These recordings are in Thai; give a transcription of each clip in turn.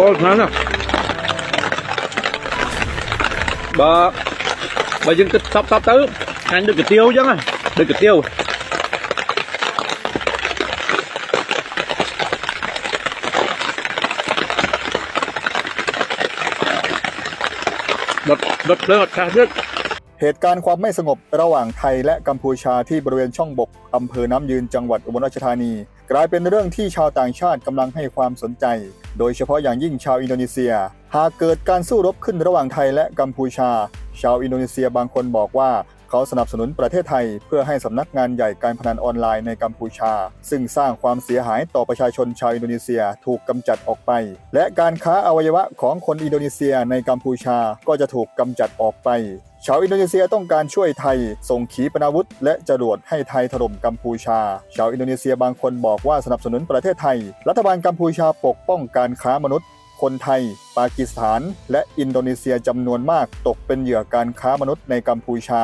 Bố nó nè Bà Bà dừng cái sắp sắp tới Anh được cái tiêu chứ à Được cái tiêu Bật bật lên cả nước เหตุการณ์ความไม่สงบระหว่างไทยและกัมพูชาที่บริเวณช่องบก อำเภอน้ำยืนจังหวัดอุบลราชธานี กลายเป็นเรื่องที่ชาวต่างชาติกำลังให้ความสนใจ โดยเฉพาะอย่างยิ่งชาวอินโดนีเซีย หากเกิดการสู้รบขึ้นระหว่างไทยและกัมพูชา ชาวอินโดนีเซียบางคนบอกว่าเขาสนับสนุนประเทศไทย เพื่อให้สำนักงานใหญ่การพนันออนไลน์ในกัมพูชา ซึ่งสร้างความเสียหายต่อประชาชนชาวอินโดนีเซียถูกกำจัดออกไป และการค้าอวัยวะของคนอินโดนีเซียในกัมพูชาก็จะถูกกำจัดออกไป ชาวอินโดนีเซียต้องการช่วยไทย ส่งขีปนาวุธ และจรวดให้ไทยถล่มกัมพูชา ชาวอินโดนีเซียบางคนบอกว่าสนับสนุนประเทศไทย รัฐบาลกัมพูชาปกป้องการค้ามนุษย์ คนไทย ปากีสถาน และอินโดนีเซียจำนวนมากตกเป็นเหยื่อการค้ามนุษย์ในกัมพูชา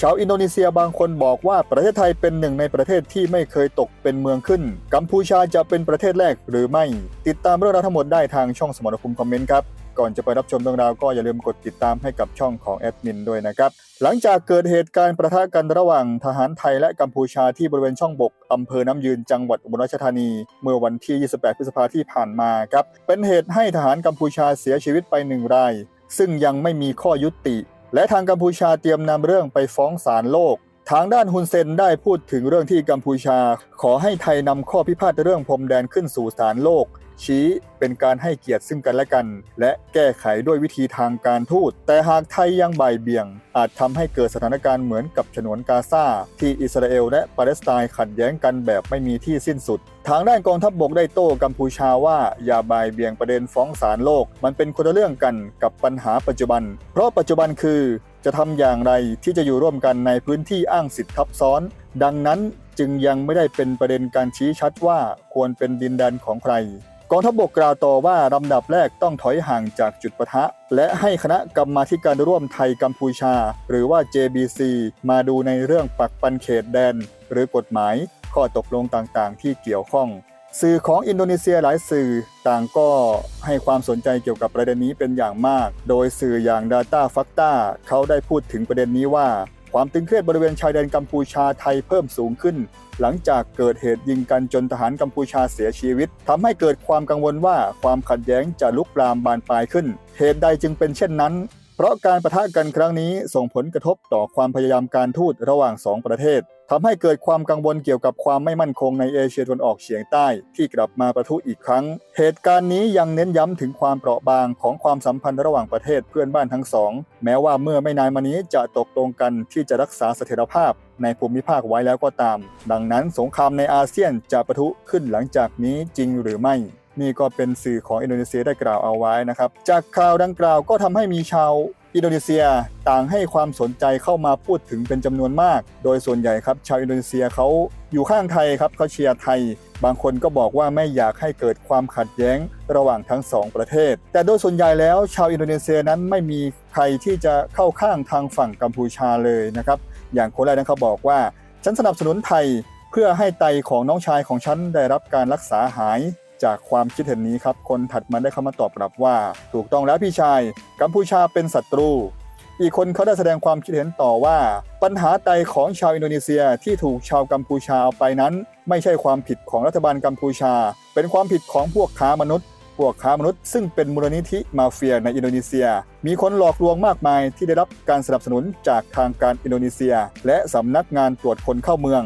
ชาวอินโดนีเซียบางคนบอกว่าประเทศไทยเป็นหนึ่งในประเทศที่ไม่เคยตกเป็นเมืองขึ้น กัมพูชาจะเป็นประเทศแรกหรือไม่ ติดตามเรื่องราวทั้งหมดได้ทางช่องสมรภูมิคอมเมนต์ครับก่อนจะไปรับชมเรื่องราวก็อย่าลืมกดติดตามให้กับช่องของแอดมินด้วยนะครับ หลังจากเกิดเหตุการณ์ประทะกันระหว่างทหารไทยและกัมพูชาที่บริเวณช่องบกอำเภอน้ำยืนจังหวัดอุบลราชธานี เมื่อวันที่ 28 พฤษภาที่ผ่านมาครับ เป็นเหตุให้ทหารกัมพูชาเสียชีวิตไปหนึ่งราย ซึ่งยังไม่มีข้อยุติ และทางกัมพูชาเตรียมนำเรื่องไปฟ้องศาลโลกทางด้านฮุนเซนได้พูดถึงเรื่องที่กัมพูชา ขอให้ไทยนำข้อพิพาทเรื่องพรมแดนขึ้นสู่ศาลโลก ชี้เป็นการให้เกียรติซึ่งกันและกัน และแก้ไขด้วยวิธีทางการทูต แต่หากไทยยังบ่ายเบี่ยง อาจทำให้เกิดสถานการณ์เหมือนกับฉนวนกาซาที่อิสราเอลและปาเลสไตน์ขัดแย้งกันแบบไม่มีที่สิ้นสุด ทางด้านกองทัพบบกได้โต้กัมพูชาว่าอย่าบ่ายเบี่ยงประเด็นฟ้องศาลโลก มันเป็นคนละเรื่องกันกับปัญหาปัจจุบัน เพราะปัจจุบันคือจะทำอย่างไรที่จะอยู่ร่วมกันในพื้นที่อ้างสิทธิทับซ้อน ดังนั้นจึงยังไม่ได้เป็นประเด็นการชี้ชัดว่าควรเป็นดินแดนของใคร กองทัพบกกล่าวต่อว่าลำดับแรกต้องถอยห่างจากจุดปะทะ และให้คณะกรรมาการร่วมไทยกัมพูชา หรือว่า JBC มาดูในเรื่องปักปันเขตแดน หรือกฎหมาย ข้อตกลงต่างๆ ที่เกี่ยวข้อง สื่อของอินโดนีเซียหลายสื่อต่างก็ให้ความสนใจเกี่ยวกับประเด็นนี้เป็นอย่างมาก โดยสื่ออย่าง Data f a c t a เขาได้พูดถึงประเด็นนี้ว่า ความตึงเครียดบริเวณชายแดนกัมพูชาไทยเพิ่มสูงขึ้น หลังจากเกิดเหตุยิงกันจนทหารกัมพูชาเสียชีวิตทำให้เกิดความกังวลว่าความขัดแย้งจะลุกลามบานปลายขึ้น เหตุใดจึงเป็นเช่นนั้น เพราะการประทะกันครั้งนี้ส่งผลกระทบต่อความพยายามการทูตระหว่างสองประเทศทำให้เกิดความกังวลเกี่ยวกับความไม่มั่นคงในเอเชียตะวันออกเฉียงใต้ที่กลับมาประทุอีกครั้ง เหตุการณ์นี้ยังเน้นย้ำถึงความเปราะบางของความสัมพันธ์ระหว่างประเทศเพื่อนบ้านทั้งสอง แม้ว่าเมื่อไม่นานมานี้จะตกลงกันที่จะรักษาเสถียรภาพในภูมิภาคไว้แล้วก็ตาม ดังนั้นสงครามในอาเซียนจะประทุขึ้นหลังจากนี้จริงหรือไม่ นี่ก็เป็นสื่อของอินโดนีเซียได้กล่าวเอาไว้นะครับ จากข่าวดังกล่าวก็ทำให้มีชาวอินโดนีเซียต่างให้ความสนใจเข้ามาพูดถึงเป็นจำนวนมาก โดยส่วนใหญ่ครับ ชาวอินโดนีเซียเขาอยู่ข้างไทยครับเขาเชียร์ไทย บางคนก็บอกว่าไม่อยากให้เกิดความขัดแย้งระหว่างทั้งสองประเทศ แต่โดยส่วนใหญ่แล้ว ชาวอินโดนีเซียนั้นไม่มีใครที่จะเข้าข้างทางฝั่งกัมพูชาเลยนะครับ อย่างคนแรกนั้นเขาบอกว่า ฉันสนับสนุนไทยเพื่อให้ไตของน้องชายของฉันได้รับการรักษาหาย จากความคิดเห็นนี้ครับ คนถัดมาได้เข้ามาตอบกลับว่า ถูกต้องแล้วพี่ชาย กัมพูชาเป็นศัตรู อีกคนเขาได้แสดงความคิดเห็นต่อว่า ปัญหาไตของชาวอินโดนีเซียที่ถูกชาวกัมพูชาเอาไปนั้น ไม่ใช่ความผิดของรัฐบาลกัมพูชา เป็นความผิดของพวกค้ามนุษย์พวกค้ามนุษย์ซึ่งเป็นมูลนิธิมาเฟียในอินโดนีเซีย มีคนหลอกลวงมากมายที่ได้รับการสนับสนุนจากทางการอินโดนีเซีย และสำนักงานตรวจคนเข้าเมือง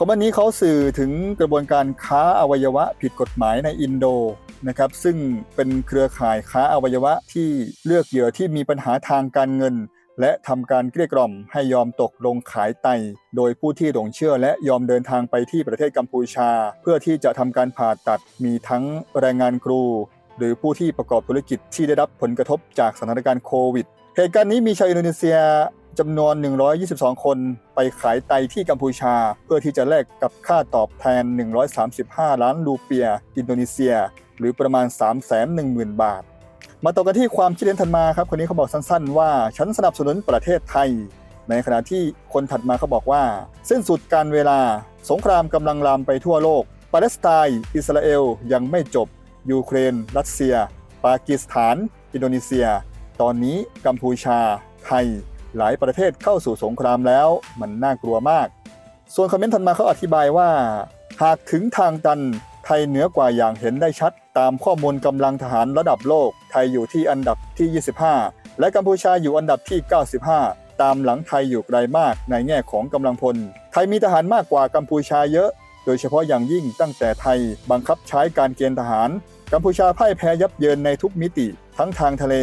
คอมเมนต์นี้เขาสื่อถึงกระบวนการค้าอวัยวะผิดกฎหมายในอินโดนะครับซึ่งเป็นเครือข่ายค้าอวัยวะที่เลือกเหยื่อที่มีปัญหาทางการเงิน และทำการเกลี้ยกล่อมให้ยอมตกลงขายไต โดยผู้ที่หลงเชื่อและยอมเดินทางไปที่ประเทศกัมพูชา เพื่อที่จะทำการผ่าตัดมีทั้งแรงงานครู หรือผู้ที่ประกอบธุรกิจที่ได้รับผลกระทบจากสถานการณ์โควิดเหตุการณ์นี้มีชาวอินโดนีเซีย จำนวน 122 คนไปขายไตที่กัมพูชา เพื่อที่จะแลกกับค่าตอบแทน 135 ล้านรูเปีย อินโดนีเซีย หรือประมาณ 310,000 บาท มาต่อกันที่ความคิดเห็นถัดมาครับ คนนี้เขาบอกสั้นๆ ว่าฉันสนับสนุนประเทศไทย ในขณะที่คนถัดมาเขาบอกว่า สิ้นสุดการเวลา สงครามกำลังลามไปทั่วโลก ปาเลสไตน์อิสราเอลยังไม่จบ ยูเครน รัสเซีย ปากีสถาน อินโดนีเซีย ตอนนี้กัมพูชา ไทย หลายประเทศเข้าสู่สงครามแล้ว มันน่ากลัวมาก ส่วนคอมเมนต์ถัดมาเขาอธิบายว่า หากถึงทางตันไทยเหนือกว่าอย่างเห็นได้ชัด ตามข้อมูลกำลังทหารระดับโลก ไทยอยู่ที่อันดับที่ 25 และกัมพูชาอยู่อันดับที่ 95 ตามหลังไทยอยู่ไกลมากในแง่ของกำลังพล ไทยมีทหารมากกว่ากัมพูชาเยอะ โดยเฉพาะอย่างยิ่งตั้งแต่ไทยบังคับใช้การเกณฑ์ทหาร กัมพูชาพ่ายแพ้ยับเยินในทุกมิติ ทั้งทางทะเล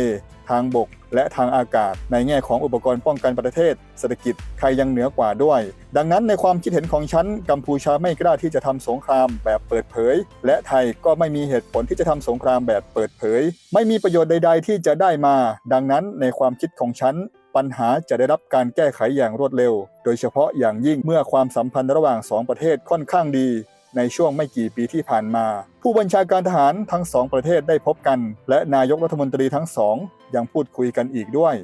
ทางบก และทางอากาศ ในแง่ของอุปกรณ์ป้องกันประเทศ เศรษฐกิจไทยยังเหนือกว่าด้วย ดังนั้นในความคิดเห็นของฉัน กัมพูชาไม่กล้าที่จะทำสงครามแบบเปิดเผย และไทยก็ไม่มีเหตุผลที่จะทำสงครามแบบเปิดเผย ไม่มีประโยชน์ใด ๆ ที่จะได้มา ดังนั้นในความคิดของฉันปัญหาจะได้รับการแก้ไขอย่างรวดเร็ว โดยเฉพาะอย่างยิ่งเมื่อความสัมพันธ์ระหว่างสองประเทศค่อนข้างดี ในช่วงไม่กี่ปีที่ผ่านมา ผู้บัญชาการทหารทั้งสองประเทศได้พบกัน และนายกรัฐมนตรีทั้งสองยังพูดคุยกันอีกด้วย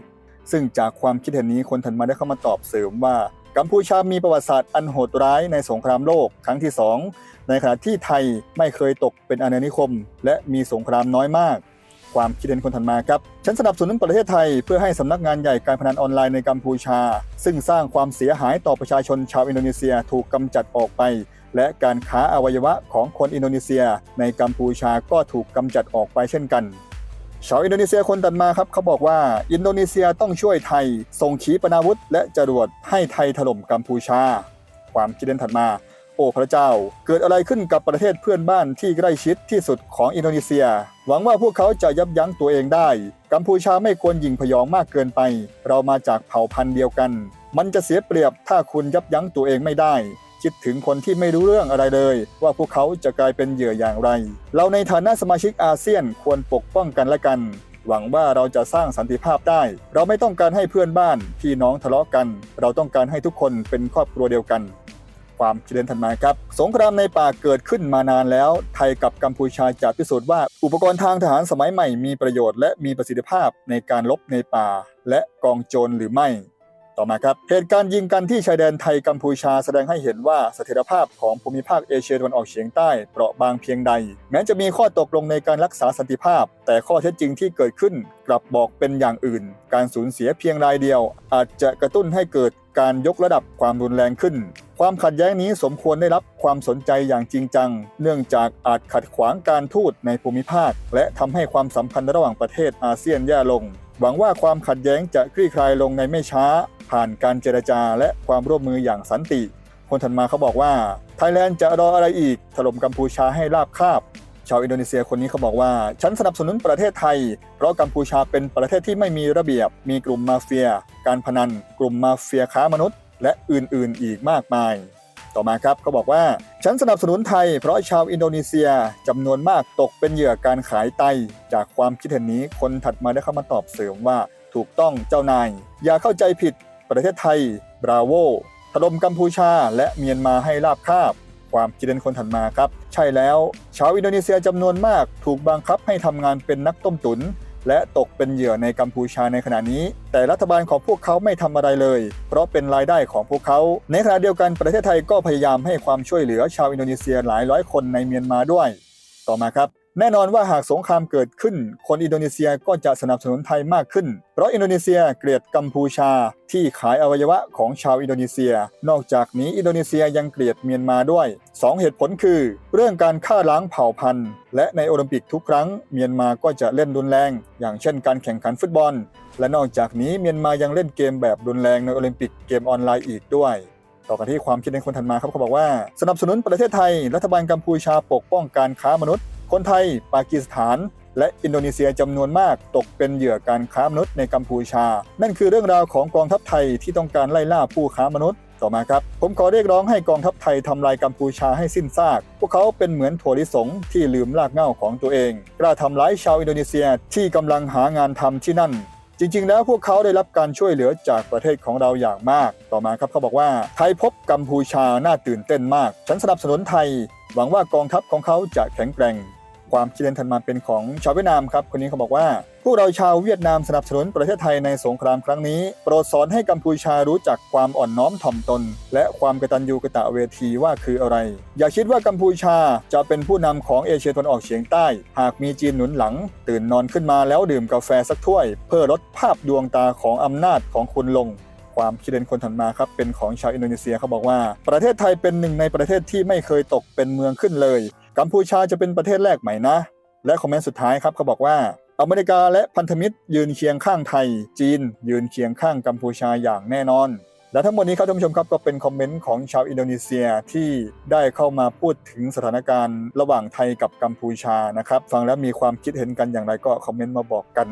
ซึ่งจากความคิดเห็นนี้คนถัดมาได้เข้ามาตอบเสริมว่า กัมพูชามีประวัติศาสตร์อันโหดร้ายในสงครามโลกครั้งที่สองในขณะที่ไทยไม่เคยตกเป็นอาณานิคม และมีสงครามน้อยมากความคิดเห็นคนถัดมาครับ ฉันสนับสนุนประเทศไทยเพื่อให้สำนักงานใหญ่การพนันออนไลน์ในกัมพูชา ซึ่งสร้างความเสียหายต่อประชาชนชาวอินโดนีเซียถูกกำจัดออกไป และการค้าอวัยวะของคนอินโดนีเซีย ในกัมพูชาก็ถูกกำจัดออกไปเช่นกันชาวอินโดนีเซียคนตัดมาครับเขาบอกว่า อินโดนีเซียต้องช่วยไทย ส่งขีปนาวุธ และจรวดให้ไทยถล่มกัมพูชา ความคิดเห็นถัดมา โอ้พระเจ้า เกิดอะไรขึ้นกับประเทศเพื่อนบ้านที่ใกล้ชิดที่สุดของอินโดนีเซีย หวังว่าพวกเขาจะยับยั้งตัวเองได้ กัมพูชาไม่ควรหยิ่งพยองมากเกินไป เรามาจากเผ่าพันธุ์เดียวกัน มันจะเสียเปรียบถ้าคุณยับยั้งตัวเองไม่ได้ คิดถึงคนที่ไม่รู้เรื่องอะไรเลย ว่าพวกเขาจะกลายเป็นเหยื่ออย่างไร เราในฐานะสมาชิกอาเซียนควรปกป้องกันและกัน หวังว่าเราจะสร้างสันติภาพได้ เราไม่ต้องการให้เพื่อนบ้านพี่น้องทะเลาะกัน เราต้องการให้ทุกคนเป็นครอบครัวเดียวกันความคิดเห็นถัดมาครับ สงครามในป่าเกิดขึ้นมานานแล้ว ไทยกับกัมพูชาจะพิสูจน์ว่า อุปกรณ์ทางทหารสมัยใหม่มีประโยชน์และมีประสิทธิภาพในการลบในป่า และกองโจรหรือไม่ ต่อมาครับเหตุการณ์ยิงกันที่ชายแดนไทยกัมพูชาแสดงให้เห็นว่าเสถียรภาพของภูมิภาคเอเชียตะวันออกเฉียงใต้เปราะบางเพียงใด แม้จะมีข้อตกลงในการรักษาสันติภาพ แต่ข้อเท็จจริงที่เกิดขึ้นกลับบอกเป็นอย่างอื่น การสูญเสียเพียงรายเดียว อาจจะกระตุ้นให้เกิดการยกระดับความรุนแรงขึ้น ความขัดแย้งนี้สมควรได้รับความสนใจอย่างจริงจัง เนื่องจากอาจขัดขวางการทูตในภูมิภาค และทำให้ความสัมพันธ์ระหว่างประเทศอาเซียนแย่ลง หวังว่าความขัดแย้งจะคลี่คลายลงในไม่ช้า ผ่านการเจรจาและความร่วมมืออย่างสันติ คนถัดมาเขาบอกว่าไทยแลนด์จะรออะไรอีก ถล่มกัมพูชาให้ราบคาบ ชาวอินโดนีเซียคนนี้เขาบอกว่า ฉันสนับสนุนประเทศไทย เพราะกัมพูชาเป็นประเทศที่ไม่มีระเบียบ มีกลุ่มมาเฟีย การพนัน กลุ่มมาเฟียค้ามนุษย์ และอื่นๆ อีกมากมายต่อมาครับเขาบอกว่า ฉันสนับสนุนไทยเพราะชาวอินโดนีเซียจำนวนมากตกเป็นเหยื่อการขายไต จากความคิดเห็นนี้คนถัดมาได้เข้ามาตอบเสริมว่า ถูกต้องเจ้านาย อย่าเข้าใจผิด ประเทศไทย บราโวถล่มกัมพูชา และเมียนมาให้ราบคาบ ความคิดเห็นคนถัดมาครับ ใช่แล้ว ชาวอินโดนีเซียจำนวนมากถูกบังคับให้ทำงานเป็นนักต้มตุน และตกเป็นเหยื่อในกัมพูชาในขณะนี้ แต่รัฐบาลของพวกเขาไม่ทำอะไรเลย เพราะเป็นรายได้ของพวกเขา ในขณะเดียวกันประเทศไทยก็พยายามให้ความช่วยเหลือชาวอินโดนีเซียหลายร้อยคนในเมียนมาด้วย ต่อมาครับ แน่นอนว่าหากสงครามเกิดขึ้น คนอินโดนีเซียก็จะสนับสนุนไทยมากขึ้น เพราะอินโดนีเซียเกลียดกัมพูชา ที่ขายอวัยวะของชาวอินโดนีเซีย นอกจากนี้อินโดนีเซียยังเกลียดเมียนมาด้วย 2 เหตุผลคือ เรื่องการฆ่าล้างเผ่าพันธุ์ และในโอลิมปิกทุกครั้งเมียนมาก็จะเล่นรุนแรง อย่างเช่นการแข่งขันฟุตบอล และนอกจากนี้เมียนมายังเล่นเกมแบบรุนแรงในโอลิมปิกเกมออนไลน์อีกด้วยต่อกันที่ความคิดเห็นคนถัดมาครับเขาบอกว่า สนับสนุนประเทศไทย รัฐบาลกัมพูชาปกป้องการค้ามนุษย์ คนไทย ปากีสถาน และอินโดนีเซียจำนวนมากตกเป็นเหยื่อการค้ามนุษย์ในกัมพูชา นั่นคือเรื่องราวของกองทัพไทยที่ต้องการไล่ล่าผู้ค้ามนุษย์ต่อมาครับ ผมขอเรียกร้องให้กองทัพไทยทำลายกัมพูชาให้สิ้นซาก พวกเขาเป็นเหมือนถั่วลิสงที่ลืมรากเหง้าของตัวเองกล้าทำร้ายชาวอินโดนีเซียที่กำลังหางานทำที่นั่น จริง ๆ แล้วพวกเขาได้รับการช่วยเหลือจากประเทศของเราอย่างมาก ต่อมาครับเขาบอกว่า ไทยพบกัมพูชาน่าตื่นเต้นมาก ฉันสนับสนุนไทย หวังว่ากองทัพของเขาจะแข็งแกร่ง ความคิดเห็นถัดมาเป็นของชาวเวียดนามครับคนนี้เขาบอกว่า พวกเราชาวเวียดนามสนับสนุนประเทศไทยในสงครามครั้งนี้ โปรดสอนให้กัมพูชารู้จักความอ่อนน้อมถ่อมตน และความกตัญญูกะตะเวทีว่าคืออะไร อย่าคิดว่ากัมพูชาจะเป็นผู้นำของเอเชียตะวันออกเฉียงใต้ หากมีจีนหนุนหลัง ตื่นนอนขึ้นมาแล้วดื่มกาแฟสักถ้วย เพื่อลดภาพดวงตาของอำนาจของคุณลงความคิดเห็นคนถัดมาครับเป็นของชาวอินโดนีเซียเขาบอกว่า ประเทศไทยเป็นหนึ่งในประเทศที่ไม่เคยตกเป็นเมืองขึ้นเลย กัมพูชาจะเป็นประเทศแรกใหม่นะ และคอมเมนต์สุดท้ายครับเขาบอกว่า อเมริกาและพันธมิตรยืนเคียงข้างไทย จีน ยืนเคียงข้างกัมพูชาอย่างแน่นอน และทั้งหมดนี้ครับท่านผู้ชมครับก็เป็นคอมเมนต์ของชาวอินโดนีเซียที่ได้เข้ามาพูดถึงสถานการณ์ ระหว่างไทยกับกัมพูชานะครับ ฟังแล้วมีความคิดเห็นกันอย่างไรก็คอมเมนต์มาบอกกัน